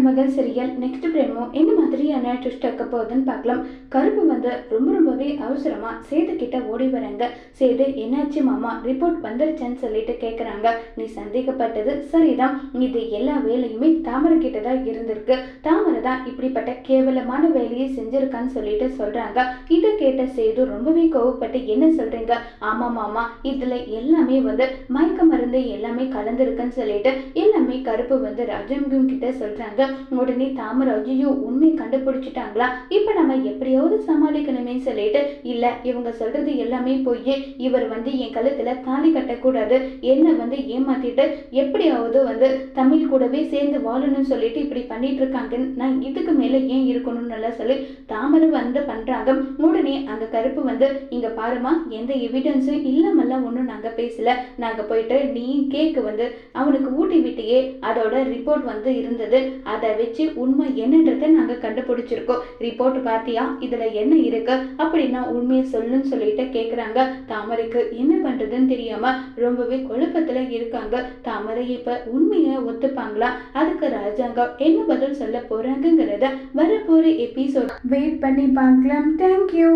மருமகள் serial next பிரேமோ என்ன மாதிரியான ட்விஸ்ட் இருக்க போகுதுன்னு பார்க்கலாம். கருப்பு வந்து ரொம்ப ரொம்பவே அவசரமா சேது கிட்ட ஓடி வராங்க. சேது என்னாச்சு மாமா? ரிப்போர்ட் வந்துருச்சேன்னு சொல்லிட்டு கேட்குறாங்க நீ சந்தேகப்பட்டது சரிதான். இது எல்லா வேலையுமே தாமரை கிட்ட தான் இருந்திருக்கு. தாமரை தான் இப்படிப்பட்ட கேவலமான வேலையை செஞ்சிருக்கான்னு சொல்லிட்டு சொல்றாங்க. இதை கேட்ட சேது ரொம்பவே கோவப்பட்டு என்ன சொல்றீங்க? ஆமா மாமா இதுல எல்லாமே வந்து மயக்க மருந்து எல்லாமே கலந்துருக்குன்னு சொல்லிட்டு எல்லாமே கருப்பு வந்து ராஜம்கும் கிட்ட சொல்றாங்க. உடனே தாமரை ஐயோ உண்மை கண்டுபிடிச்சிட்டாங்களா? இப்ப நம்ம எப்படியாவது சமாளிக்கணுமே சொல்லிட்டு இல்ல இவங்க சொல்றது எல்லாமே போய் இவர் வந்து என் கழுத்துல தாலி கட்டக்கூடாது. என்ன வந்து ஏமாத்திட்டு எப்படியாவது வந்து தமிழ் கூடவே சேர்ந்து வாழணும்னு சொல்லிட்டு இப்படி பண்ணிட்டு இருக்காங்க. நான் இதுக்கு மேல ஏன் இருக்கணும்னு நல்லா சொல்லி தாமரை வந்து பண்றாங்க. உடனே அந்த கருப்பு வந்து இங்க பாருமா எந்த எவிடன்ஸும் இல்லாமல்லாம் ஒன்றும் நாங்க பேசல. நாங்க போயிட்டு நீ கேக்கு வந்து அவனுக்கு ஊட்டி விட்டியே அதோட ரிப்போர்ட் வந்து இருந்தது. அதை வச்சு உண்மை என்னன்றதை நாங்க கண்டுபிடிச்சிருக்கோம். ரிப்போர்ட் பார்த்தியா இதுல என்ன இருக்கு? அப்படின்னா உண்மையை சொல்லுன்னு சொல்லிட்டு கேக்குறாங்க. தாமரைக்கு என்ன பண்றதுன்னு தெரியாம ரொம்பவே குழப்பத்துல இருக்காங்க. தாமரை இப்ப உண்மையை ஒத்துப்பாங்களா? அதுக்கு ராஜாங்கம் என்ன பதில் சொல்ல போறாங்கங்கிறத வரப்போற எபிசோட் வெயிட் பண்ணி பார்க்கலாம். தேங்க்யூ